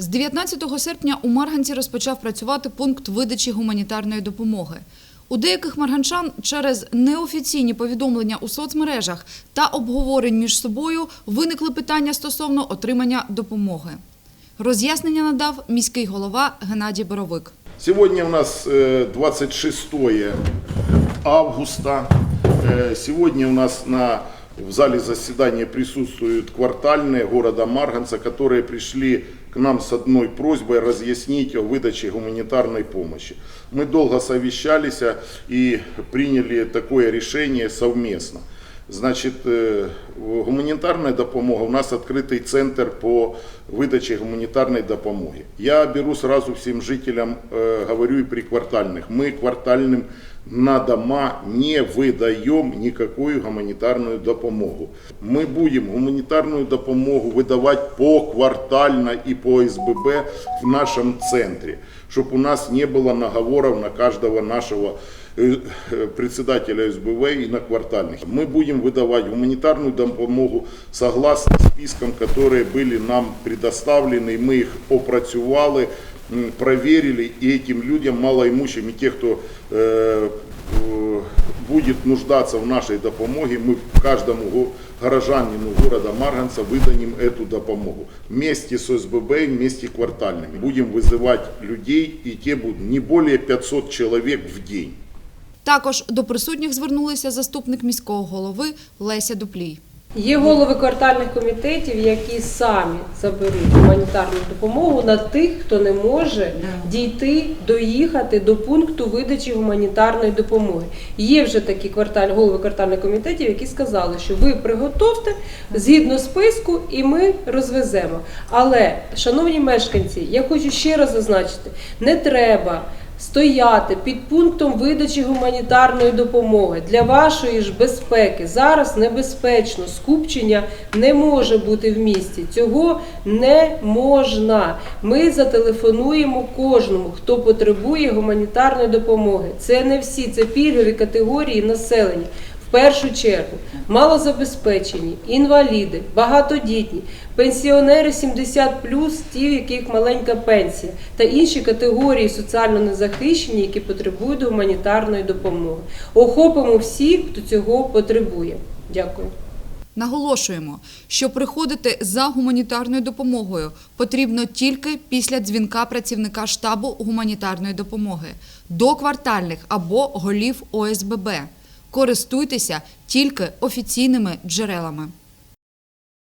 З 19 серпня у Марганці розпочав працювати пункт видачі гуманітарної допомоги. У деяких марганчан через неофіційні повідомлення у соцмережах та обговорень між собою виникли питання стосовно отримання допомоги. Роз'яснення надав міський голова Геннадій Боровик. Сегодня у нас э, 26 августа. Э, Сегодня у нас на, в зале заседания присутствуют квартальные города Марганца, которые пришли к нам с одной просьбой разъяснить о выдаче гуманитарной помощи. Мы долго совещались а, и приняли такое решение совместно. Значить, е, гуманітарна допомога. У нас відкритий центр по видачі гуманітарної допомоги. Я беру сразу всім жителям, е, говорю и при квартальных. Мы квартальным на дома не выдаем никакую гуманитарную допомогу. Мы будем гуманитарную допомогу выдавать поквартально и по СББ в нашем центре, чтобы у нас не было наговоров на каждого нашего э, э, председателя СБВ и на квартальных. Мы будем выдавать гуманитарную допомогу согласно спискам, которые были нам предоставлены. Мы их опрацювали, м, проверили, и этим людям, малоимущим, и те, кто э, э, будет нуждаться в нашей допомоге, мы каждому го- горожанину города Марганца выдадим эту допомогу. Вместе с СББ, вместе квартальными. Будем вызывать людей, и те будут не более 500 человек в день. Також до присутніх звернулися заступник міського голови Леся Дуплій. Є голови квартальних комітетів, які самі заберуть гуманітарну допомогу на тих, хто не може дійти, доїхати до пункту видачі гуманітарної допомоги. Є вже такі кварталь, голови квартальних комітетів, які сказали, що ви приготовте згідно списку, і ми розвеземо. Але, шановні мешканці, я хочу ще раз зазначити: не треба стояти під пунктом видачі гуманітарної допомоги для вашої ж безпеки. Зараз небезпечно, скупчення не може бути в місті. Цього не можна. Ми зателефонуємо кожному, хто потребує гуманітарної допомоги. Це не всі, це пільгові категорії населення. Першу чергу малозабезпечені, інваліди, багатодітні, пенсіонери 70 ті, в яких маленька пенсія, та інші категорії соціально незахищені, які потребують гуманітарної допомоги. Охопимо всіх, хто цього потребує. Дякую. Наголошуємо, що приходити за гуманітарною допомогою потрібно тільки після дзвінка працівника штабу гуманітарної допомоги до квартальних або голів ОСББ. Користуйтеся тільки офіційними джерелами.